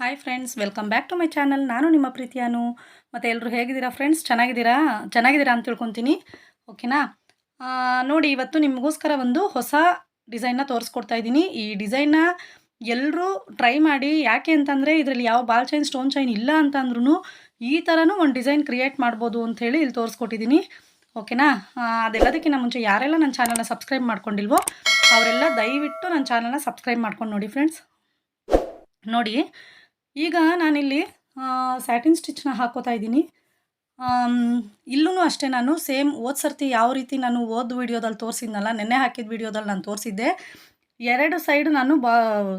Hi friends welcome back to my channel ನಾನು ನಿಮ್ಮ ಪ್ರೀತಿಯಾನು. ಮತ್ತು ಎಲ್ಲರೂ ಹೇಗಿದ್ದೀರಾ ಫ್ರೆಂಡ್ಸ್ ಚೆನ್ನಾಗಿದ್ದೀರಾ? ಚೆನ್ನಾಗಿದ್ದೀರಾ ಅಂತ ತಿಳ್ಕೊತೀನಿ. ಓಕೆನಾ ನೋಡಿ, ಇವತ್ತು ನಿಮಗೋಸ್ಕರ ಒಂದು ಹೊಸ ಡಿಸೈನ್ನ ತೋರಿಸ್ಕೊಡ್ತಾ ಇದ್ದೀನಿ. ಈ ಡಿಸೈನ್ನ ಎಲ್ಲರೂ ಟ್ರೈ ಮಾಡಿ, ಯಾಕೆ ಅಂತಂದರೆ ಇದರಲ್ಲಿ ಯಾವ ಬಾಲ್ ಚೈನ್ ಸ್ಟೋನ್ ಚೈನ್ ಇಲ್ಲ ಅಂತಂದ್ರೂ ಈ ಥರನೂ ಒಂದು ಡಿಸೈನ್ ಕ್ರಿಯೇಟ್ ಮಾಡ್ಬೋದು ಅಂಥೇಳಿ ಇಲ್ಲಿ ತೋರಿಸ್ಕೊಟ್ಟಿದ್ದೀನಿ. ಓಕೆನಾ ಅದೆಲ್ಲದಕ್ಕಿಂತ ಮುಂಚೆ ಯಾರೆಲ್ಲ ನನ್ನ ಚಾನಲ್ನ ಸಬ್ಸ್ಕ್ರೈಬ್ ಮಾಡ್ಕೊಂಡಿಲ್ವೋ, ಅವರೆಲ್ಲ ದಯವಿಟ್ಟು ನನ್ನ ಚಾನಲ್ನ ಸಬ್ಸ್ಕ್ರೈಬ್ ಮಾಡ್ಕೊಂಡು ನೋಡಿ ಫ್ರೆಂಡ್ಸ್ ನೋಡಿ ಈಗ ನಾನಿಲ್ಲಿ ಸ್ಯಾಟಿನ್ ಸ್ಟಿಚ್ನ ಹಾಕೋತಾ ಇದ್ದೀನಿ. ಇಲ್ಲೂ ಅಷ್ಟೇ ನಾನು ಸೇಮ್ ಓದ್ ಸರ್ತಿ ಯಾವ ರೀತಿ ನಾನು ಓದ್ ವಿಡಿಯೋದಲ್ಲಿ ತೋರಿಸಿದ್ನಲ್ಲ, ನೆನ್ನೆ ಹಾಕಿದ ವಿಡಿಯೋದಲ್ಲಿ ನಾನು ತೋರಿಸಿದ್ದೆ. ಎರಡು ಸೈಡ್ ನಾನು ಬಾ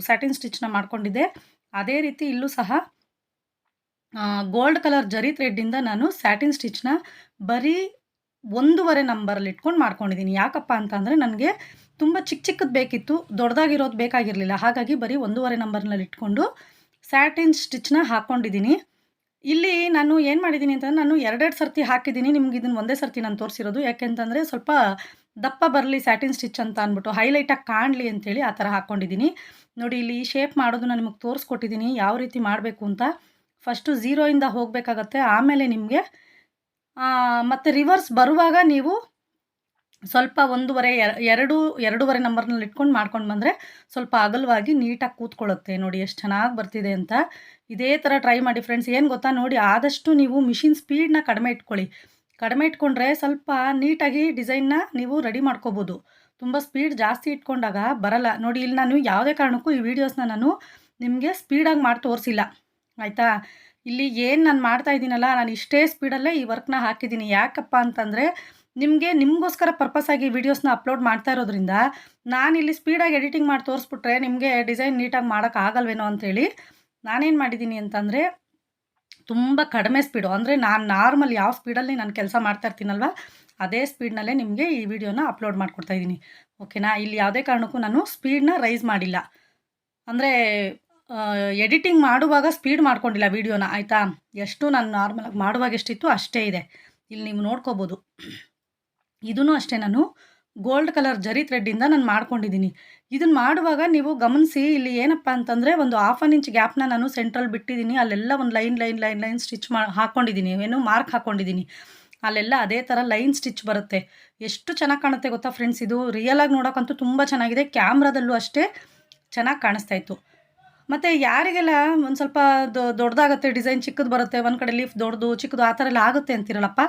ಸ್ಯಾಟಿನ್ ಸ್ಟಿಚ್ನ ಮಾಡ್ಕೊಂಡಿದ್ದೆ. ಅದೇ ರೀತಿ ಇಲ್ಲೂ ಸಹ ಗೋಲ್ಡ್ ಕಲರ್ ಜರಿ ಥ್ರೆಡ್ಡಿಂದ ನಾನು ಸ್ಯಾಟಿನ್ ಸ್ಟಿಚ್ನ ಬರೀ ಒಂದೂವರೆ ನಂಬರಲ್ಲಿ ಇಟ್ಕೊಂಡು ಮಾಡ್ಕೊಂಡಿದ್ದೀನಿ. ಯಾಕಪ್ಪ ಅಂತಂದರೆ ನನಗೆ ತುಂಬ ಚಿಕ್ಕ ಚಿಕ್ಕದು ಬೇಕಿತ್ತು ದೊಡ್ಡದಾಗಿರೋದು ಬೇಕಾಗಿರಲಿಲ್ಲ. ಹಾಗಾಗಿ ಬರೀ ಒಂದೂವರೆ ನಂಬರ್ನಲ್ಲಿ ಇಟ್ಕೊಂಡು ಸ್ಯಾಟಿನ್ ಸ್ಟಿಚ್ನ ಹಾಕ್ಕೊಂಡಿದ್ದೀನಿ ಇಲ್ಲಿ ನಾನು ಏನು ಮಾಡಿದ್ದೀನಿ ಅಂತಂದ್ರೆ ನಾನು ಎರಡೆರಡು ಸರ್ತಿ ಹಾಕಿದ್ದೀನಿ. ನಿಮ್ಗೆ ಇದನ್ನು ಒಂದೇ ಸರ್ತಿ ನಾನು ತೋರಿಸಿರೋದು. ಯಾಕೆಂತಂದರೆ ಸ್ವಲ್ಪ ದಪ್ಪ ಬರಲಿ ಸ್ಯಾಟಿನ್ ಸ್ಟಿಚ್ ಅಂತ ಅಂದ್ಬಿಟ್ಟು ಹೈಲೈಟಾಗಿ ಕಾಣಲಿ ಅಂತೇಳಿ ಆ ಥರ ಹಾಕ್ಕೊಂಡಿದ್ದೀನಿ ನೋಡಿ, ಇಲ್ಲಿ ಶೇಪ್ ಮಾಡೋದು ನಾನು ನಿಮಗೆ ತೋರಿಸ್ಕೊಟ್ಟಿದ್ದೀನಿ. ಯಾವ ರೀತಿ ಮಾಡಬೇಕು ಅಂತ. ಫಸ್ಟು ಝೀರೋಯಿಂದ ಹೋಗಬೇಕಾಗತ್ತೆ. ಆಮೇಲೆ ನಿಮಗೆ ಮತ್ತು ರಿವರ್ಸ್ ಬರುವಾಗ ನೀವು ಸ್ವಲ್ಪ ಒಂದೂವರೆ, ಎರ- ಎರಡು, ಎರಡೂವರೆ ನಂಬರ್ನಲ್ಲಿ ಇಟ್ಕೊಂಡು ಮಾಡ್ಕೊಂಡು ಬಂದರೆ ಸ್ವಲ್ಪ ಅಗಲವಾಗಿ ನೀಟಾಗಿ ಕೂತ್ಕೊಳ್ಳುತ್ತೆ. ನೋಡಿ ಎಷ್ಟು ಚೆನ್ನಾಗಿ ಬರ್ತಿದೆ ಅಂತ. ಇದೇ ಥರ ಟ್ರೈ ಮಾಡಿ ಫ್ರೆಂಡ್ಸ್ ಏನು ಗೊತ್ತಾ? ನೋಡಿ ಆದಷ್ಟು ನೀವು ಮಿಷಿನ್ ಸ್ಪೀಡ್ನ ಕಡಿಮೆ ಇಟ್ಕೊಳ್ಳಿ. ಕಡಿಮೆ ಇಟ್ಕೊಂಡ್ರೆ ಸ್ವಲ್ಪ ನೀಟಾಗಿ ಡಿಸೈನ್ನ ನೀವು ರೆಡಿ ಮಾಡ್ಕೋಬೋದು. ತುಂಬ ಸ್ಪೀಡ್ ಜಾಸ್ತಿ ಇಟ್ಕೊಂಡಾಗ ಬರಲ್ಲ. ನೋಡಿ ಇಲ್ಲಿ ನಾನು ಯಾವುದೇ ಕಾರಣಕ್ಕೂ ಈ ವಿಡಿಯೋಸ್ನ ನಾನು ನಿಮಗೆ ಸ್ಪೀಡಾಗಿ ಮಾಡಿ ತೋರಿಸಿಲ್ಲ. ಆಯಿತಾ? ಇಲ್ಲಿ ಏನು ನಾನು ಮಾಡ್ತಾ ಇದ್ದೀನಲ್ಲ, ನಾನು ಇಷ್ಟೇ ಸ್ಪೀಡಲ್ಲೇ ಈ ವರ್ಕ್ನ ಹಾಕಿದ್ದೀನಿ. ಯಾಕಪ್ಪ ಅಂತಂದರೆ ನಿಮಗೆ ನಿಮಗೋಸ್ಕರ ಪರ್ಪಸ್ ಆಗಿ ವೀಡಿಯೋಸ್ನ ಅಪ್ಲೋಡ್ ಮಾಡ್ತಾ ಇರೋದ್ರಿಂದ ನಾನಿಲ್ಲಿ ಸ್ಪೀಡಾಗಿ ಎಡಿಟಿಂಗ್ ಮಾಡಿ ತೋರಿಸ್ಬಿಟ್ರೆ ನಿಮಗೆ ಡಿಸೈನ್ ನೀಟಾಗಿ ಮಾಡೋಕ್ಕಾಗಲ್ವೇನೋ ಅಂಥೇಳಿ ನಾನೇನು ಮಾಡಿದ್ದೀನಿ ಅಂತಂದರೆ ತುಂಬ ಕಡಿಮೆ ಸ್ಪೀಡು ಅಂದರೆ ನಾನು ನಾರ್ಮಲ್ ಯಾವ ಸ್ಪೀಡಲ್ಲಿ ನಾನು ಕೆಲಸ ಮಾಡ್ತಾ ಇರ್ತೀನಲ್ವ, ಅದೇ ಸ್ಪೀಡ್ನಲ್ಲೇ ನಿಮಗೆ ಈ ವಿಡಿಯೋನ ಅಪ್ಲೋಡ್ ಮಾಡಿಕೊಡ್ತಾ ಇದ್ದೀನಿ. ಓಕೆನಾ ಇಲ್ಲಿ ಯಾವುದೇ ಕಾರಣಕ್ಕೂ ನಾನು ಸ್ಪೀಡ್ನ ರೈಸ್ ಮಾಡಿಲ್ಲ. ಅಂದರೆ ಎಡಿಟಿಂಗ್ ಮಾಡುವಾಗ ಸ್ಪೀಡ್ ಮಾಡ್ಕೊಂಡಿಲ್ಲ ವೀಡಿಯೋನ ಆಯಿತಾ? ಎಷ್ಟು ನಾನು ನಾರ್ಮಲಾಗಿ ಮಾಡುವಾಗ ಎಷ್ಟಿತ್ತು ಅಷ್ಟೇ ಇದೆ. ಇಲ್ಲಿ ನೀವು ನೋಡ್ಕೋಬೋದು. ಇದೂ ಅಷ್ಟೇ ನಾನು ಗೋಲ್ಡ್ ಕಲರ್ ಜರಿ ಥ್ರೆಡ್ಡಿಂದ ನಾನು ಮಾಡ್ಕೊಂಡಿದ್ದೀನಿ ಇದನ್ನು ಮಾಡುವಾಗ ನೀವು ಗಮನಿಸಿ ಇಲ್ಲಿ ಏನಪ್ಪ ಅಂತಂದರೆ ಒಂದು ಹಾಫ್ ಆನ್ ಇಂಚ್ ಗ್ಯಾಪ್ನ ನಾನು ಸೆಂಟ್ರಲ್ ಬಿಟ್ಟಿದ್ದೀನಿ ಅಲ್ಲೆಲ್ಲ ಒಂದು line line line line stitch ಮಾ ಹಾಕ್ಕೊಂಡಿದ್ದೀನಿ ಏನು ಮಾರ್ಕ್ ಹಾಕ್ಕೊಂಡಿದ್ದೀನಿ ಅಲ್ಲೆಲ್ಲ ಅದೇ ಥರ ಲೈನ್ ಸ್ಟಿಚ್ ಬರುತ್ತೆ. ಎಷ್ಟು ಚೆನ್ನಾಗಿ ಕಾಣುತ್ತೆ ಗೊತ್ತಾ ಫ್ರೆಂಡ್ಸ್ ಇದು ರಿಯಲಾಗಿ ನೋಡೋಕ್ಕಂತೂ ತುಂಬ ಚೆನ್ನಾಗಿದೆ. ಕ್ಯಾಮ್ರಾದಲ್ಲೂ ಅಷ್ಟೇ ಚೆನ್ನಾಗಿ ಕಾಣಿಸ್ತಾ ಇತ್ತು. ಮತ್ತು ಯಾರಿಗೆಲ್ಲ ಒಂದು ಸ್ವಲ್ಪ ದೊಡ್ಡದಾಗತ್ತೆ, ಡಿಸೈನ್ ಚಿಕ್ಕದು ಬರುತ್ತೆ, ಒಂದು ಕಡೆ ಲೀಫ್ ದೊಡ್ಡದು, ಚಿಕ್ಕದು, ಆ ಥರ ಎಲ್ಲ ಆಗುತ್ತೆ ಅಂತಿರಲ್ಲಪ್ಪ?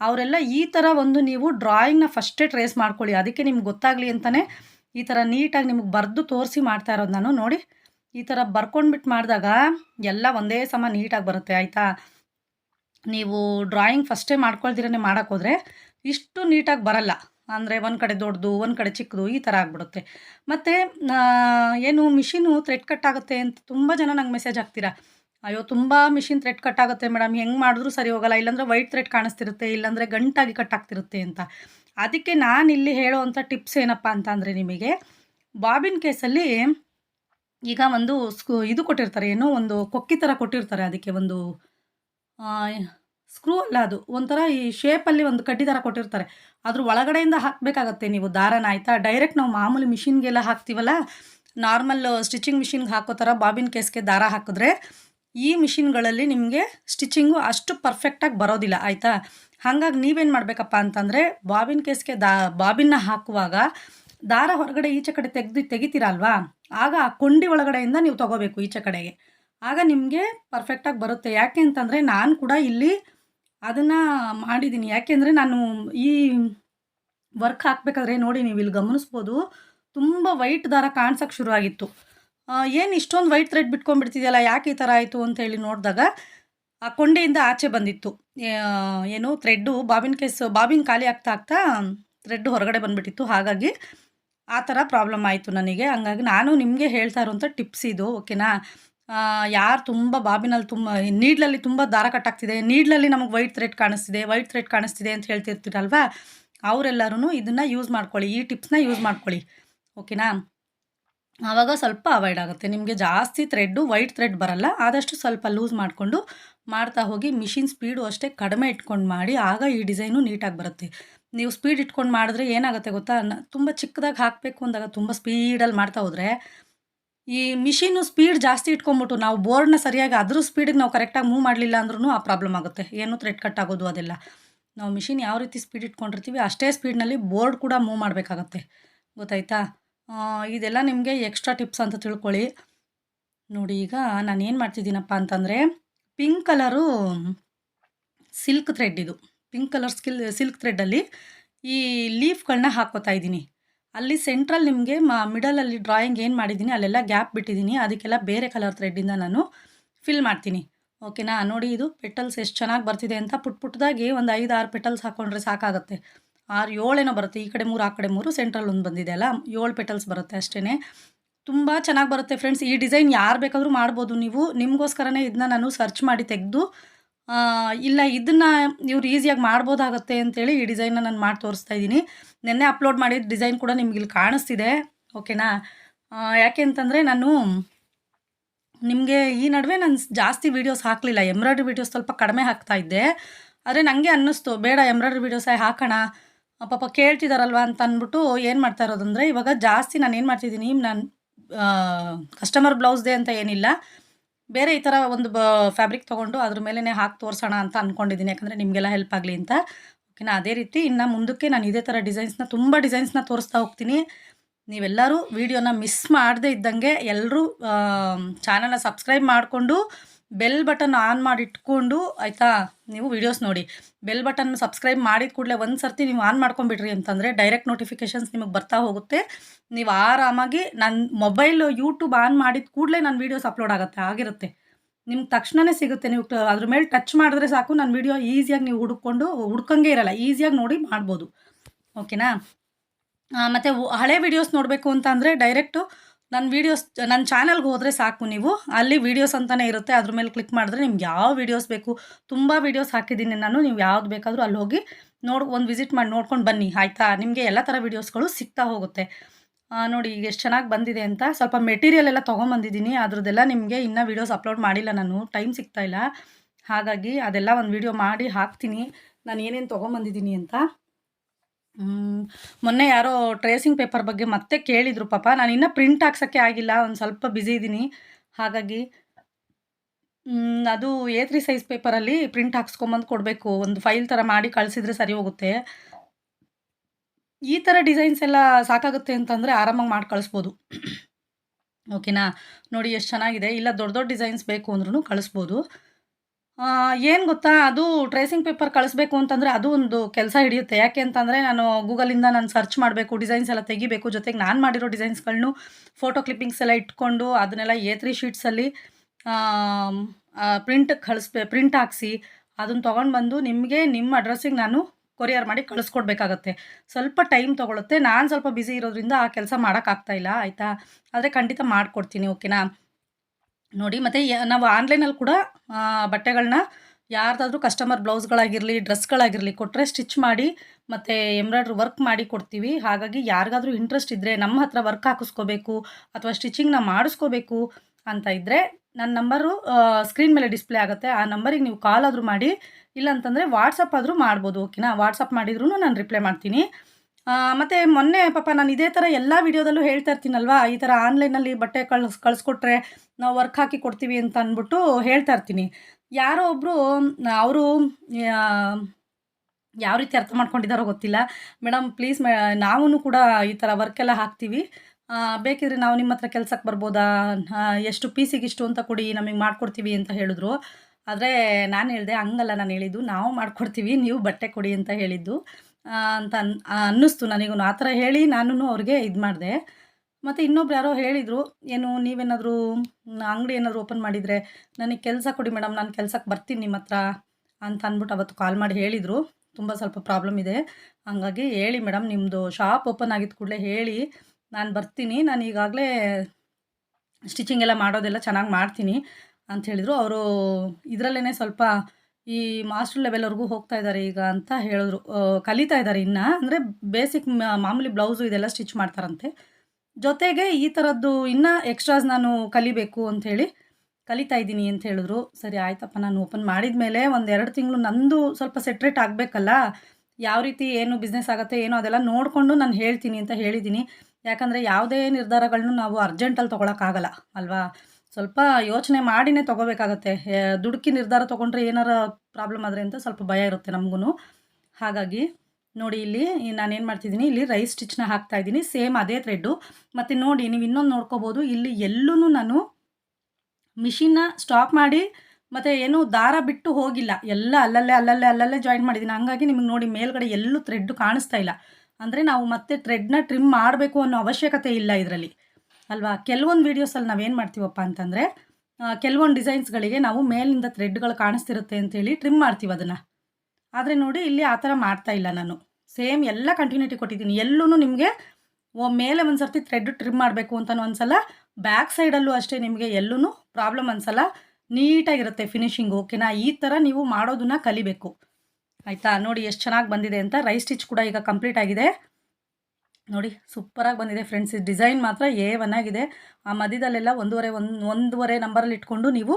ಅವರೆಲ್ಲ ಈ ಥರ ಒಂದು ನೀವು ಡ್ರಾಯಿಂಗ್ನ ಫಸ್ಟೇ ಟ್ರೇಸ್ ಮಾಡ್ಕೊಳ್ಳಿ. ಅದಕ್ಕೆ ನಿಮ್ಗೆ ಗೊತ್ತಾಗಲಿ ಅಂತಲೇ ಈ ಥರ ನೀಟಾಗಿ ನಿಮಗೆ ಬರೆದು ತೋರಿಸಿ ಮಾಡ್ತಾ ಇರೋದು ನಾನು. ನೋಡಿ, ಈ ಥರ ಬರ್ಕೊಂಡ್ಬಿಟ್ಟು ಮಾಡಿದಾಗ ಎಲ್ಲ ಒಂದೇ ಸಮ ನೀಟಾಗಿ ಬರುತ್ತೆ, ಆಯಿತಾ? ನೀವು ಡ್ರಾಯಿಂಗ್ ಫಸ್ಟೇ ಮಾಡ್ಕೊಳ್ದಿರೇ ಮಾಡೋಕ್ಕೋದ್ರೆ ಇಷ್ಟು ನೀಟಾಗಿ ಬರಲ್ಲ. ಅಂದರೆ ಒಂದು ಕಡೆ ದೊಡ್ಡದು, ಒಂದು ಕಡೆ ಚಿಕ್ಕದು, ಈ ಥರ ಆಗಿಬಿಡುತ್ತೆ. ಮತ್ತು ಏನು ಮಿಷಿನು ಥ್ರೆಡ್ ಕಟ್ ಆಗುತ್ತೆ ಅಂತ ತುಂಬ ಜನ ನಂಗೆ ಮೆಸೇಜ್ ಹಾಕ್ತೀರಾ. ಅಯ್ಯೋ, ತುಂಬ ಮಿಷಿನ್ ಥ್ರೆಡ್ ಕಟ್ ಆಗುತ್ತೆ ಮೇಡಮ್ ಹೆಂಗೆ ಮಾಡಿದ್ರೂ ಸರಿ ಹೋಗಲ್ಲ, ಇಲ್ಲಾಂದರೆ ವೈಟ್ ಥ್ರೆಡ್ ಕಾಣಿಸ್ತಿರುತ್ತೆ, ಇಲ್ಲಾಂದರೆ ಗಂಟಾಗಿ ಕಟ್ ಆಗ್ತಿರುತ್ತೆ ಅಂತ. ಅದಕ್ಕೆ ನಾನು ಇಲ್ಲಿ ಹೇಳೋವಂಥ ಟಿಪ್ಸ್ ಏನಪ್ಪ ಅಂತ ನಿಮಗೆ, ಬಾಬಿನ್ ಕೇಸಲ್ಲಿ ಈಗ ಒಂದು ಸ್ಕೂ, ಇದು ಕೊಟ್ಟಿರ್ತಾರೆ, ಏನೋ ಒಂದು ಕೊಕ್ಕಿ ಥರ ಕೊಟ್ಟಿರ್ತಾರೆ, ಅದಕ್ಕೆ ಒಂದು ಸ್ಕ್ರೂ ಅಲ್ಲ ಅದು. ಒಂಥರ ಈ ಶೇಪಲ್ಲಿ ಒಂದು ಕಡ್ಡಿ ಥರ ಕೊಟ್ಟಿರ್ತಾರೆ. ಅದ್ರ ಒಳಗಡೆಯಿಂದ ಹಾಕಬೇಕಾಗತ್ತೆ ನೀವು ದಾರನ, ಆಯಿತಾ? ಡೈರೆಕ್ಟ್ ನಾವು ಮಾಮೂಲಿ ಮಿಷಿನ್ಗೆಲ್ಲ ಹಾಕ್ತೀವಲ್ಲ? ನಾರ್ಮಲ್ ಸ್ಟಿಚಿಂಗ್ ಮಿಷಿನ್ಗೆ ಹಾಕೋ ಥರ ಬಾಬಿನ್ ಕೇಸ್ಗೆ ದಾರ ಹಾಕಿದ್ರೆ ಈ ಮಿಷಿನ್ಗಳಲ್ಲಿ ನಿಮಗೆ ಸ್ಟಿಚಿಂಗು ಅಷ್ಟು ಪರ್ಫೆಕ್ಟಾಗಿ ಬರೋದಿಲ್ಲ, ಆಯಿತಾ? ಹಾಗಾಗಿ ನೀವೇನು ಮಾಡಬೇಕಪ್ಪ ಅಂತಂದರೆ ಬಾಬಿನ್ ಕೇಸ್ಗೆ ದಾ, ಬಾಬಿನ್ನ ಹಾಕುವಾಗ ದಾರ ಹೊರಗಡೆ ಈಚೆ ಕಡೆ ತೆಗೆದು, ತೆಗಿತೀರಲ್ವಾ? ಆಗ ಆ ಕೊಂಡಿ ಒಳಗಡೆಯಿಂದ ನೀವು ತಗೋಬೇಕು ಈಚೆ ಕಡೆಗೆ. ಆಗ ನಿಮಗೆ ಪರ್ಫೆಕ್ಟಾಗಿ ಬರುತ್ತೆ. ಯಾಕೆ ಅಂತಂದರೆ ನಾನು ಕೂಡ ಇಲ್ಲಿ ಅದನ್ನು ಮಾಡಿದ್ದೀನಿ ಯಾಕೆಂದರೆ ನಾನು ಈ ವರ್ಕ್ ಹಾಕಬೇಕಾದ್ರೆ ನೋಡಿ ನೀವು ಇಲ್ಲಿ ಗಮನಿಸ್ಬೋದು, ತುಂಬ ವೈಟ್ ದಾರ ಕಾಣಿಸೋಕ್ಕೆ ಶುರು ಆಗಿತ್ತು ಏನು ಇಷ್ಟೊಂದು ವೈಟ್ ಥ್ರೆಡ್ ಬಿಟ್ಕೊಂಡ್ಬಿಡ್ತಿದೆಯಲ್ಲ, ಯಾಕೆ ಈ ಥರ ಆಯಿತು ಅಂತೇಳಿ ನೋಡಿದಾಗ, ಆ ಕೊಂಡೆಯಿಂದ ಆಚೆ ಬಂದಿತ್ತು. ಏನು ಥ್ರೆಡ್ಡು ಬಾಬಿನ್ ಕೇಸ್, ಬಾಬಿನ್ ಖಾಲಿ ಆಗ್ತಾ ಆಗ್ತಾ ಥ್ರೆಡ್ ಹೊರಗಡೆ ಬಂದುಬಿಟ್ಟಿತ್ತು. ಹಾಗಾಗಿ ಆ ಥರ ಪ್ರಾಬ್ಲಮ್ ಆಯಿತು ನನಗೆ. ಹಂಗಾಗಿ ನಾನು ನಿಮಗೆ ಹೇಳ್ತಾ ಇರೋಂಥ ಟಿಪ್ಸ್ ಇದು ಓಕೆನಾ ಯಾರು ತುಂಬ ಬಾಬಿನಲ್ಲಿ ತುಂಬ ನೀಡ್ಲಲ್ಲಿ ತುಂಬ ದಾರ ಕಟ್ಟಾಗ್ತಿದೆ. ನೀಡ್ಲಲ್ಲಿ ನಮಗೆ ವೈಟ್ ಥ್ರೆಡ್ ಕಾಣಿಸ್ತಿದೆ. ವೈಟ್ ಥ್ರೆಡ್ ಕಾಣಿಸ್ತಿದೆ ಅಂತ ಹೇಳ್ತಿರ್ತೀರಲ್ವಾ? ಅವರೆಲ್ಲರೂ ಇದನ್ನು ಯೂಸ್ ಮಾಡ್ಕೊಳ್ಳಿ. ಈ ಟಿಪ್ಸ್ನ ಯೂಸ್ ಮಾಡ್ಕೊಳ್ಳಿ. ಓಕೆನಾ ಆವಾಗ ಸ್ವಲ್ಪ ಅವಾಯ್ಡ್ ಆಗುತ್ತೆ. ನಿಮಗೆ ಜಾಸ್ತಿ ಥ್ರೆಡ್ಡು ವೈಟ್ ಥ್ರೆಡ್ ಬರಲ್ಲ. ಆದಷ್ಟು ಸ್ವಲ್ಪ ಲೂಸ್ ಮಾಡಿಕೊಂಡು ಮಾಡ್ತಾ ಹೋಗಿ ಮಿಷಿನ್ ಸ್ಪೀಡು ಅಷ್ಟೇ ಕಡಿಮೆ ಇಟ್ಕೊಂಡು ಮಾಡಿ ಆಗ ಈ ಡಿಸೈನು ನೀಟಾಗಿ ಬರುತ್ತೆ. ನೀವು ಸ್ಪೀಡ್ ಇಟ್ಕೊಂಡು ಮಾಡಿದ್ರೆ ಏನಾಗುತ್ತೆ ಗೊತ್ತಾ? ತುಂಬ ಚಿಕ್ಕದಾಗಿ ಹಾಕಬೇಕು ಅಂದಾಗ ತುಂಬ ಸ್ಪೀಡಲ್ಲಿ ಮಾಡ್ತಾ ಹೋದರೆ ಈ ಮಿಷಿನು ಸ್ಪೀಡ್ ಜಾಸ್ತಿ ಇಟ್ಕೊಂಬಿಟ್ಟು ನಾವು ಬೋರ್ಡ್ನ ಸರಿಯಾಗಿ ಅದ್ರ ಸ್ಪೀಡಿಗೆ ನಾವು ಕರೆಕ್ಟಾಗಿ ಮೂವ್ ಮಾಡಲಿಲ್ಲ ಅಂದ್ರೂ ಆ ಪ್ರಾಬ್ಲಮ್ ಆಗುತ್ತೆ. ಏನು ಥ್ರೆಡ್ ಕಟ್ ಆಗೋದು ಅದೆಲ್ಲ. ನಾವು ಮಿಷಿನ್ ಯಾವ ರೀತಿ ಸ್ಪೀಡ್ ಇಟ್ಕೊಂಡಿರ್ತೀವಿ ಅಷ್ಟೇ ಸ್ಪೀಡ್ನಲ್ಲಿ ಬೋರ್ಡ್ ಕೂಡ ಮೂವ್ ಮಾಡಬೇಕಾಗತ್ತೆ. ಗೊತ್ತಾಯ್ತಾ? ಇದೆಲ್ಲ ನಿಮಗೆ ಎಕ್ಸ್ಟ್ರಾ ಟಿಪ್ಸ್ ಅಂತ ತಿಳ್ಕೊಳ್ಳಿ. ನೋಡಿ ಈಗ ನಾನು ಏನು ಮಾಡ್ತಿದ್ದೀನಪ್ಪ ಅಂತಂದರೆ ಪಿಂಕ್ ಕಲರು ಸಿಲ್ಕ್ ಥ್ರೆಡ್ ಇದು. ಪಿಂಕ್ ಕಲರ್ ಸ್ಕಿಲ್ ಸಿಲ್ಕ್ ಥ್ರೆಡ್ಡಲ್ಲಿ ಈ ಲೀಫ್ಗಳನ್ನ ಹಾಕೋತಾ ಇದ್ದೀನಿ. ಅಲ್ಲಿ ಸೆಂಟ್ರಲ್ ನಿಮಗೆ ಮ ಮಿಡಲಲ್ಲಿ ಡ್ರಾಯಿಂಗ್ ಏನು ಮಾಡಿದ್ದೀನಿ ಅಲ್ಲೆಲ್ಲ ಗ್ಯಾಪ್ ಬಿಟ್ಟಿದ್ದೀನಿ ಅದಕ್ಕೆಲ್ಲ ಬೇರೆ ಕಲರ್ ಥ್ರೆಡ್ಡಿಂದ ನಾನು ಫಿಲ್ ಮಾಡ್ತೀನಿ. ಓಕೆನಾ ನೋಡಿ ಇದು ಪೆಟಲ್ಸ್ ಎಷ್ಟು ಚೆನ್ನಾಗಿ ಬರ್ತಿದೆ ಅಂತ ಪುಟ್ ಪುಟ್ಟದಾಗಿ ಒಂದು ಐದು ಆರು ಪೆಟಲ್ಸ್ ಹಾಕ್ಕೊಂಡ್ರೆ ಸಾಕಾಗುತ್ತೆ. ಆರು ಏಳೇನೋ ಬರುತ್ತೆ, ಈ ಕಡೆ ಮೂರು, ಆ ಕಡೆ ಮೂರು ಸೆಂಟ್ರಲ್ ಒಂದು ಬಂದಿದೆ ಅಲ್ಲ? ಏಳು ಪೆಟಲ್ಸ್ ಬರುತ್ತೆ ಅಷ್ಟೇ ತುಂಬ ಚೆನ್ನಾಗಿ ಬರುತ್ತೆ ಫ್ರೆಂಡ್ಸ್ ಈ ಡಿಸೈನ್ ಯಾರು ಬೇಕಾದರೂ ಮಾಡ್ಬೋದು ನೀವು. ನಿಮಗೋಸ್ಕರನೇ ಇದನ್ನ ನಾನು ಸರ್ಚ್ ಮಾಡಿ ತೆಗೆದು ಇಲ್ಲ, ಇದನ್ನು ಇವ್ರು ಈಸಿಯಾಗಿ ಮಾಡ್ಬೋದಾಗತ್ತೆ ಅಂತೇಳಿ ಈ ಡಿಸೈನ್ನ ನಾನು ಮಾಡಿ ತೋರಿಸ್ತಾ ಇದ್ದೀನಿ. ನಿನ್ನೆ ಅಪ್ಲೋಡ್ ಮಾಡಿದ ಡಿಸೈನ್ ಕೂಡ ನಿಮ್ಗೆ ಇಲ್ಲಿ ಕಾಣಿಸ್ತಿದೆ ಓಕೆನಾ ಯಾಕೆ ಅಂತಂದರೆ ನಾನು ನಿಮಗೆ ಈ ನಡುವೆ ನಾನು ಜಾಸ್ತಿ ವೀಡಿಯೋಸ್ ಹಾಕಲಿಲ್ಲ ಎಂಬ್ರಾಯ್ಡ್ರಿ ವೀಡಿಯೋಸ್ ಸ್ವಲ್ಪ ಕಡಿಮೆ ಹಾಕ್ತಾ ಇದ್ದೆ. ಆದರೆ ನನಗೆ ಅನ್ನಿಸ್ತು, ಬೇಡ ಎಂಬ್ರಾಯ್ಡ್ರಿ ವೀಡಿಯೋಸೇ ಹಾಕೋಣ ಪಾಪ ಕೇಳ್ತಿದಾರಲ್ವ ಅಂತ ಅಂದ್ಬಿಟ್ಟು ಏನು ಮಾಡ್ತಾ ಇರೋದಂದರೆ ಇವಾಗ ಜಾಸ್ತಿ ನಾನು ಏನು ಮಾಡ್ತಿದ್ದೀನಿ, ನಾನು ಕಸ್ಟಮರ್ ಬ್ಲೌಸ್ದೇ ಅಂತ ಏನಿಲ್ಲ ಬೇರೆ ಈ ಥರ ಒಂದು ಬ ಫ್ಯಾಬ್ರಿಕ್ ತೊಗೊಂಡು ಅದ್ರ ಮೇಲೇ ಹಾಕಿ ತೋರಿಸೋಣ ಅಂತ ಅಂದ್ಕೊಂಡಿದ್ದೀನಿ ಯಾಕಂದರೆ ನಿಮಗೆಲ್ಲ ಹೆಲ್ಪ್ ಆಗಲಿ ಅಂತ. ಓಕೆನಾ ಅದೇ ರೀತಿ ಇನ್ನು ಮುಂದಕ್ಕೆ ನಾನು ಇದೇ ಥರ ಡಿಸೈನ್ಸ್ನ ತುಂಬ ಡಿಸೈನ್ಸ್ನ ತೋರಿಸ್ತಾ ಹೋಗ್ತೀನಿ. ನೀವೆಲ್ಲರೂ ವೀಡಿಯೋನ ಮಿಸ್ ಮಾಡದೇ ಇದ್ದಂಗೆ ಎಲ್ಲರೂ ಚಾನಲ್ನ ಸಬ್ಸ್ಕ್ರೈಬ್ ಮಾಡಿಕೊಂಡು ಬೆಲ್ ಬಟನ್ ಆನ್ ಮಾಡಿ ಇಟ್ಕೊಂಡು ಆಯಿತಾ? ನೀವು ವೀಡಿಯೋಸ್ ನೋಡಿ. ಬೆಲ್ ಬಟನ್ ಸಬ್ಸ್ಕ್ರೈಬ್ ಮಾಡಿದ ಕೂಡಲೇ ಒಂದು ಸರ್ತಿ ನೀವು ಆನ್ ಮಾಡ್ಕೊಂಬಿಡ್ರಿ ಅಂತಂದರೆ ಡೈರೆಕ್ಟ್ ನೋಟಿಫಿಕೇಷನ್ಸ್ ನಿಮಗೆ ಬರ್ತಾ ಹೋಗುತ್ತೆ. ನೀವು ಆರಾಮಾಗಿ ನನ್ನ ಮೊಬೈಲ್ ಯೂಟ್ಯೂಬ್ ಆನ್ ಮಾಡಿದ ಕೂಡಲೇ ನನ್ನ ವೀಡಿಯೋಸ್ ಅಪ್ಲೋಡ್ ಆಗುತ್ತೆ, ಆಗಿರುತ್ತೆ. ನಿಮ್ಗೆ ತಕ್ಷಣವೇ ಸಿಗುತ್ತೆ ನೀವು ಅದ್ರ ಮೇಲೆ ಟಚ್ ಮಾಡಿದ್ರೆ ಸಾಕು ನನ್ನ ವೀಡಿಯೋ ಈಸಿಯಾಗಿ ನೀವು ಹುಡುಕೊಂಡು, ಹುಡ್ಕಂಗೆ ಇರಲ್ಲ ಈಸಿಯಾಗಿ ನೋಡಿ ಮಾಡ್ಬೋದು. ಓಕೆನಾ ಮತ್ತು ಹಳೆ ವೀಡಿಯೋಸ್ ನೋಡಬೇಕು ಅಂತ ಅಂದರೆ ಡೈರೆಕ್ಟು ನನ್ನ ವೀಡಿಯೋಸ್ ನನ್ನ ಚಾನಲ್ಗೆ ಹೋದರೆ ಸಾಕು ನೀವು. ಅಲ್ಲಿ ವೀಡಿಯೋಸ್ ಅಂತಲೇ ಇರುತ್ತೆ. ಅದ್ರ ಮೇಲೆ ಕ್ಲಿಕ್ ಮಾಡಿದ್ರೆ ನಿಮ್ಗೆ ಯಾವ ವೀಡಿಯೋಸ್ ಬೇಕು, ತುಂಬ ವೀಡಿಯೋಸ್ ಹಾಕಿದ್ದೀನಿ ನಾನು. ನೀವು ಯಾವ್ದು ಬೇಕಾದರೂ ಅಲ್ಲಿ ಹೋಗಿ ನೋಡಿ, ಒಂದು ವಿಸಿಟ್ ಮಾಡಿ ನೋಡ್ಕೊಂಡು ಬನ್ನಿ. ಆಯಿತಾ? ನಿಮಗೆ ಎಲ್ಲ ಥರ ವೀಡಿಯೋಸ್ಗಳು ಸಿಗ್ತಾ ಹೋಗುತ್ತೆ. ನೋಡಿ, ಈಗ ಎಷ್ಟು ಚೆನ್ನಾಗಿ ಬಂದಿದೆ ಅಂತ. ಸ್ವಲ್ಪ ಮೆಟೀರಿಯಲ್ ಎಲ್ಲ ತೊಗೊಂಬಂದಿದ್ದೀನಿ. ಅದ್ರದ್ದೆಲ್ಲ ನಿಮಗೆ ಇನ್ನೂ ವೀಡಿಯೋಸ್ ಅಪ್ಲೋಡ್ ಮಾಡಿಲ್ಲ ನಾನು. ಟೈಮ್ ಸಿಗ್ತಾ ಇಲ್ಲ. ಹಾಗಾಗಿ ಅದೆಲ್ಲ ಒಂದು ವೀಡಿಯೋ ಮಾಡಿ ಹಾಕ್ತೀನಿ. ನಾನು ಏನೇನು ತೊಗೊಂಬಂದಿದ್ದೀನಿ ಅಂತ. ಮೊನ್ನೆ ಯಾರೋ ಟ್ರೇಸಿಂಗ್ ಪೇಪರ್ ಬಗ್ಗೆ ಮತ್ತೆ ಕೇಳಿದರು ಪಾಪ. ನಾನು ಇನ್ನೂ ಪ್ರಿಂಟ್ ಹಾಕ್ಸೋಕ್ಕೆ ಆಗಿಲ್ಲ, ಒಂದು ಸ್ವಲ್ಪ ಬ್ಯುಸಿ ಇದ್ದೀನಿ ಹಾಗಾಗಿ ಅದು ಎ ತ್ರೀ ಸೈಜ್ ಪೇಪರಲ್ಲಿ ಪ್ರಿಂಟ್ ಹಾಕ್ಸ್ಕೊಂಬಂದು ಕೊಡಬೇಕು. ಒಂದು ಫೈಲ್ ಥರ ಮಾಡಿ ಕಳಿಸಿದ್ರೆ ಸರಿ ಹೋಗುತ್ತೆ. ಈ ಥರ ಡಿಸೈನ್ಸ್ ಎಲ್ಲ ಸಾಕಾಗುತ್ತೆ ಅಂತಂದರೆ ಆರಾಮಾಗಿ ಮಾಡಿ ಕಳಿಸ್ಬೋದು. ಓಕೆನಾ ನೋಡಿ, ಎಷ್ಟು ಚೆನ್ನಾಗಿದೆ. ಇಲ್ಲ, ದೊಡ್ಡ ದೊಡ್ಡ ಡಿಸೈನ್ಸ್ ಬೇಕು ಅಂದ್ರೂ ಕಳಿಸ್ಬೋದು. ಏನು ಗೊತ್ತಾ? ಅದು ಟ್ರೇಸಿಂಗ್ ಪೇಪರ್ ಕಳಿಸ್ಬೇಕು ಅಂತಂದರೆ ಅದು ಒಂದು ಕೆಲಸ ಹಿಡಿಯುತ್ತೆ. ಯಾಕೆ ಅಂತಂದರೆ ನಾನು ಗೂಗಲಿಂದ ನಾನು ಸರ್ಚ್ ಮಾಡಬೇಕು ಡಿಸೈನ್ಸ್ ಎಲ್ಲ ತೆಗಿಬೇಕು, ಜೊತೆಗೆ ನಾನು ಮಾಡಿರೋ ಡಿಸೈನ್ಸ್ಗಳನ್ನು ಫೋಟೋ ಕ್ಲಿಪ್ಪಿಂಗ್ಸ್ ಎಲ್ಲ ಇಟ್ಕೊಂಡು ಅದನ್ನೆಲ್ಲ ಎ ತ್ರೀ ಶೀಟ್ಸಲ್ಲಿ ಪ್ರಿಂಟ್ ಕಳಿಸ್ಬೇ ಪ್ರಿಂಟ್ ಹಾಕಿಸಿ ಅದನ್ನು ತೊಗೊಂಡು ಬಂದು ನಿಮಗೆ ನಿಮ್ಮ ಅಡ್ರೆಸ್ಸಿಗೆ ನಾನು ಕೊರಿಯರ್ ಮಾಡಿ ಕಳಿಸ್ಕೊಡ್ಬೇಕಾಗತ್ತೆ. ಸ್ವಲ್ಪ ಟೈಮ್ ತೊಗೊಳುತ್ತೆ. ನಾನು ಸ್ವಲ್ಪ ಬ್ಯುಸಿ ಇರೋದ್ರಿಂದ ಆ ಕೆಲಸ ಮಾಡೋಕ್ಕಾಗ್ತಾಯಿಲ್ಲ ಆಯಿತಾ? ಆದರೆ ಖಂಡಿತ ಮಾಡಿಕೊಡ್ತೀನಿ ಓಕೆನಾ ನೋಡಿ, ಮತ್ತು ನಾವು ಆನ್ಲೈನಲ್ಲಿ ಕೂಡ ಬಟ್ಟೆಗಳನ್ನ ಯಾರ್ದಾದ್ರೂ ಕಸ್ಟಮರ್ ಬ್ಲೌಸ್ಗಳಾಗಿರಲಿ ಡ್ರೆಸ್ಗಳಾಗಿರಲಿ ಕೊಟ್ಟರೆ ಸ್ಟಿಚ್ ಮಾಡಿ, ಮತ್ತು ಎಂಬ್ರಾಯ್ಡ್ರಿ ವರ್ಕ್ ಮಾಡಿ ಕೊಡ್ತೀವಿ. ಹಾಗಾಗಿ ಯಾರಿಗಾದರೂ ಇಂಟ್ರೆಸ್ಟ್ ಇದ್ದರೆ ನಮ್ಮ ಹತ್ರ ವರ್ಕ್ ಹಾಕಿಸ್ಕೋಬೇಕು, ಅಥವಾ ಸ್ಟಿಚಿಂಗ್ನ ಮಾಡಿಸ್ಕೋಬೇಕು ಅಂತ ಇದ್ದರೆ ನನ್ನ ನಂಬರು ಸ್ಕ್ರೀನ್ ಮೇಲೆ ಡಿಸ್ಪ್ಲೇ ಆಗುತ್ತೆ. ಆ ನಂಬರಿಗೆ ನೀವು ಕಾಲ್ ಆದರೂ ಮಾಡಿ ಇಲ್ಲ ಅಂತಂದರೆ ವಾಟ್ಸಪ್ ಆದರೂ ಮಾಡ್ಬೋದು, ಓಕೆನಾ? ವಾಟ್ಸಪ್ ಮಾಡಿದ್ರೂ ನಾನು ರಿಪ್ಲೈ ಮಾಡ್ತೀನಿ. ಮತ್ತು ಮೊನ್ನೆ ಪಾಪ ನಾನು ಇದೇ ಥರ ಎಲ್ಲ ವಿಡಿಯೋದಲ್ಲೂ ಹೇಳ್ತಾ ಇರ್ತೀನಲ್ವಾ? ಈ ಥರ ಆನ್ಲೈನಲ್ಲಿ ಬಟ್ಟೆ ಕಳ್ಸ್, ಕಳಿಸ್ಕೊಟ್ರೆ ನಾವು ವರ್ಕ್ ಹಾಕಿ ಕೊಡ್ತೀವಿ ಅಂತ ಅಂದ್ಬಿಟ್ಟು ಹೇಳ್ತಾ ಇರ್ತೀನಿ. ಯಾರೋ ಒಬ್ಬರು ಅವರು ಯಾವ ರೀತಿ ಅರ್ಥ ಮಾಡ್ಕೊಂಡಿದ್ದಾರೋ ಗೊತ್ತಿಲ್ಲ. ಮೇಡಮ್ ಪ್ಲೀಸ್ ಮೇ ನಾವೂ ಕೂಡ ಈ ಥರ ವರ್ಕೆಲ್ಲ ಹಾಕ್ತೀವಿ. ಬೇಕಿದ್ರೆ ನಾವು ನಿಮ್ಮ ಹತ್ರ ಕೆಲ್ಸಕ್ಕೆ ಬರ್ಬೋದಾ? ಎಷ್ಟು ಪೀಸಿಗೆ ಇಷ್ಟು ಅಂತ ಕೊಡಿ, ನಮಗೆ ಮಾಡಿಕೊಡ್ತೀವಿ ಅಂತ ಹೇಳಿದ್ರು. ಆದರೆ ನಾನು ಹೇಳಿದೆ, ಹಂಗಲ್ಲ ನಾನು ಹೇಳಿದ್ದು. ನಾವು ಮಾಡಿಕೊಡ್ತೀವಿ, ನೀವು ಬಟ್ಟೆ ಕೊಡಿ ಅಂತ ಹೇಳಿದ್ದು. ಅಂತ ಅನ್ ಅನ್ನಿಸ್ತು ನನಗೂ ಆ ಥರ ಹೇಳಿ ನಾನು ಅವ್ರಿಗೆ ಇದು ಮಾಡಿದೆ. ಮತ್ತು ಇನ್ನೊಬ್ರು ಯಾರೋ ಹೇಳಿದರು, ಏನು ನೀವೇನಾದರೂ ಅಂಗಡಿ ಏನಾದರೂ ಓಪನ್ ಮಾಡಿದರೆ ನನಗೆ ಕೆಲಸ ಕೊಡಿ ಮೇಡಮ್, ನಾನು ಕೆಲಸಕ್ಕೆ ಬರ್ತೀನಿ ನಿಮ್ಮ ಹತ್ರ ಅಂತ ಅಂದ್ಬಿಟ್ಟು ಅವತ್ತು ಕಾಲ್ ಮಾಡಿ ಹೇಳಿದರು. ತುಂಬ ಸ್ವಲ್ಪ ಪ್ರಾಬ್ಲಮ್ ಇದೆ. ಹಾಗಾಗಿ ಹೇಳಿ ಮೇಡಮ್ ನಿಮ್ಮದು ಶಾಪ್ ಓಪನ್ ಆಗಿದ್ದ ಕೂಡಲೇ ಹೇಳಿ ನಾನು ಬರ್ತೀನಿ. ನಾನು ಈಗಾಗಲೇ ಸ್ಟಿಚಿಂಗ್ ಎಲ್ಲ ಮಾಡೋದೆಲ್ಲ ಚೆನ್ನಾಗಿ ಮಾಡ್ತೀನಿ ಅಂತ ಹೇಳಿದರು. ಅವರು ಇದರಲ್ಲೇ ಸ್ವಲ್ಪ ಈ ಮಾಸ್ಟರ್ ಲೆವೆಲ್ವರೆಗೂ ಹೋಗ್ತಾ ಇದ್ದಾರೆ ಈಗ ಅಂತ ಹೇಳಿದ್ರು. ಕಲಿತಾ ಇದ್ದಾರೆ ಇನ್ನು. ಅಂದರೆ ಬೇಸಿಕ್ ಮಾಮೂಲಿ ಬ್ಲೌಸು ಇದೆಲ್ಲ ಸ್ಟಿಚ್ ಮಾಡ್ತಾರಂತೆ. ಜೊತೆಗೆ ಈ ಥರದ್ದು ಇನ್ನೂ ಎಕ್ಸ್ಟ್ರಾಸ್ ನಾನು ಕಲಿಬೇಕು ಅಂಥೇಳಿ ಕಲಿತಾ ಇದ್ದೀನಿ ಅಂತ ಹೇಳಿದ್ರು. ಸರಿ, ಆಯ್ತಪ್ಪ, ನಾನು ಓಪನ್ ಮಾಡಿದ ಮೇಲೆ ಒಂದು ಎರಡು ತಿಂಗಳು ನಂದು ಸ್ವಲ್ಪ ಸೆಟ್ರೇಟ್ ಆಗಬೇಕಲ್ಲ. ಯಾವ ರೀತಿ ಏನು ಬಿಸ್ನೆಸ್ ಆಗುತ್ತೆ, ಏನೋ ಅದೆಲ್ಲ ನೋಡಿಕೊಂಡು ನಾನು ಹೇಳ್ತೀನಿ ಅಂತ ಹೇಳಿದ್ದೀನಿ. ಯಾಕಂದರೆ ಯಾವುದೇ ನಿರ್ಧಾರಗಳನ್ನು ನಾವು ಅರ್ಜೆಂಟಲ್ಲಿ ತೊಗೊಳಕ್ಕಾಗಲ್ಲ, ಅಲ್ವಾ? ಸ್ವಲ್ಪ ಯೋಚನೆ ಮಾಡಿನೇ ತೊಗೋಬೇಕಾಗತ್ತೆ. ದುಡುಕಿ ನಿರ್ಧಾರ ತೊಗೊಂಡ್ರೆ ಏನಾರ ಪ್ರಾಬ್ಲಮ್ ಆದರೆ ಅಂತ ಸ್ವಲ್ಪ ಭಯ ಇರುತ್ತೆ ನಮಗೂ ಹಾಗಾಗಿ ನೋಡಿ ಇಲ್ಲಿ ನಾನೇನು ಮಾಡ್ತಿದ್ದೀನಿ, ಇಲ್ಲಿ ರೈಸ್ ಸ್ಟಿಚ್ನ ಹಾಕ್ತಾ ಇದ್ದೀನಿ. ಸೇಮ್ ಅದೇ ಥ್ರೆಡ್ಡು ಮತ್ತು ನೋಡಿ, ನೀವು ಇನ್ನೊಂದು ನೋಡ್ಕೋಬೋದು. ಇಲ್ಲಿ ಎಲ್ಲೂ ನಾನು ಮಿಷಿನ್ನ ಸ್ಟಾಪ್ ಮಾಡಿ, ಮತ್ತು ಏನು ದಾರ ಬಿಟ್ಟು ಹೋಗಿಲ್ಲ. ಎಲ್ಲ ಅಲ್ಲಲ್ಲೇ ಅಲ್ಲಲ್ಲೇ ಅಲ್ಲಲ್ಲೇ ಜಾಯಿನ್ ಮಾಡಿದ್ದೀನಿ. ಹಂಗಾಗಿ ನಿಮಗೆ ನೋಡಿ ಮೇಲ್ಗಡೆ ಎಲ್ಲೂ ಥ್ರೆಡ್ ಕಾಣಿಸ್ತಾ ಇಲ್ಲ. ಅಂದರೆ ನಾವು ಮತ್ತೆ ಥ್ರೆಡ್ನ ಟ್ರಿಮ್ ಮಾಡಬೇಕು ಅನ್ನೋ ಅವಶ್ಯಕತೆ ಇಲ್ಲ ಇದರಲ್ಲಿ. ಅಲ್ವಾ? ಕೆಲವೊಂದು ವೀಡಿಯೋಸಲ್ಲಿ ನಾವೇನು ಮಾಡ್ತೀವಪ್ಪ ಅಂತಂದರೆ ಕೆಲವೊಂದು ಡಿಸೈನ್ಸ್ಗಳಿಗೆ ನಾವು ಮೇಲಿಂದ ಥ್ರೆಡ್ಗಳು ಕಾಣಿಸ್ತಿರುತ್ತೆ ಅಂತೇಳಿ ಟ್ರಿಮ್ ಮಾಡ್ತೀವಿ ಅದನ್ನು. ಆದರೆ ನೋಡಿ ಇಲ್ಲಿ ಆ ಥರ ಮಾಡ್ತಾ ಇಲ್ಲ ನಾನು. ಸೇಮ್ ಎಲ್ಲ ಕಂಟಿನ್ಯೂಟಿ ಕೊಟ್ಟಿದ್ದೀನಿ. ಎಲ್ಲೂ ನಿಮಗೆ ಮೇಲೆ ಒಂದು ಸರ್ತಿ ಥ್ರೆಡ್ ಟ್ರಿಮ್ ಮಾಡಬೇಕು ಅಂತಲೂ ಅನ್ಸಲ್ಲ ಬ್ಯಾಕ್ ಸೈಡಲ್ಲೂ ಅಷ್ಟೇ ನಿಮಗೆ ಎಲ್ಲೂ ಪ್ರಾಬ್ಲಮ್ ಅನ್ಸಲ್ಲ ನೀಟಾಗಿರುತ್ತೆ ಫಿನಿಶಿಂಗ್ ಓಕೆನಾ ಈ ಥರ ನೀವು ಮಾಡೋದನ್ನ ಕಲಿಬೇಕು. ಆಯಿತಾ? ನೋಡಿ ಎಷ್ಟು ಚೆನ್ನಾಗಿ ಬಂದಿದೆ ಅಂತ ರೈಸ್ ಸ್ಟಿಚ್ ಕೂಡ ಈಗ ಕಂಪ್ಲೀಟ್ ಆಗಿದೆ. ನೋಡಿ, ಸೂಪರಾಗಿ ಬಂದಿದೆ ಫ್ರೆಂಡ್ಸ್. ಇದು ಡಿಸೈನ್ ಮಾತ್ರ ಏ ಒನ್ ಆಗಿದೆ. ಆ ಮಧ್ಯದಲ್ಲೆಲ್ಲ ಒಂದೂವರೆ, ಒಂದು, ಒಂದೂವರೆ ನಂಬರಲ್ಲಿ ಇಟ್ಕೊಂಡು ನೀವು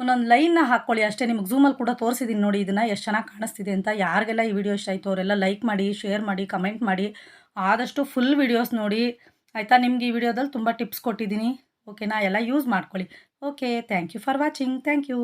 ಒಂದೊಂದು ಲೈನ್ನ ಹಾಕ್ಕೊಳ್ಳಿ ಅಷ್ಟೇ ನಿಮಗೆ ಝೂಮಲ್ಲಿ ಕೂಡ ತೋರಿಸಿದ್ದೀನಿ ನೋಡಿ, ಇದನ್ನು ಎಷ್ಟು ಚೆನ್ನಾಗಿ ಕಾಣಿಸ್ತಿದೆ ಅಂತ. ಯಾರಿಗೆಲ್ಲ ಈ ವಿಡಿಯೋ ಇಷ್ಟ ಆಯಿತು ಅವರೆಲ್ಲ ಲೈಕ್ ಮಾಡಿ ಶೇರ್ ಮಾಡಿ ಕಮೆಂಟ್ ಮಾಡಿ. ಆದಷ್ಟು ಫುಲ್ ವಿಡಿಯೋಸ್ ನೋಡಿ. ಆಯಿತಾ? ನಿಮ್ಗೆ ಈ ವಿಡಿಯೋದಲ್ಲಿ ತುಂಬ ಟಿಪ್ಸ್ ಕೊಟ್ಟಿದ್ದೀನಿ ಓಕೆನಾ ಎಲ್ಲ ಯೂಸ್ ಮಾಡ್ಕೊಳ್ಳಿ. Okay thank you for watching thank you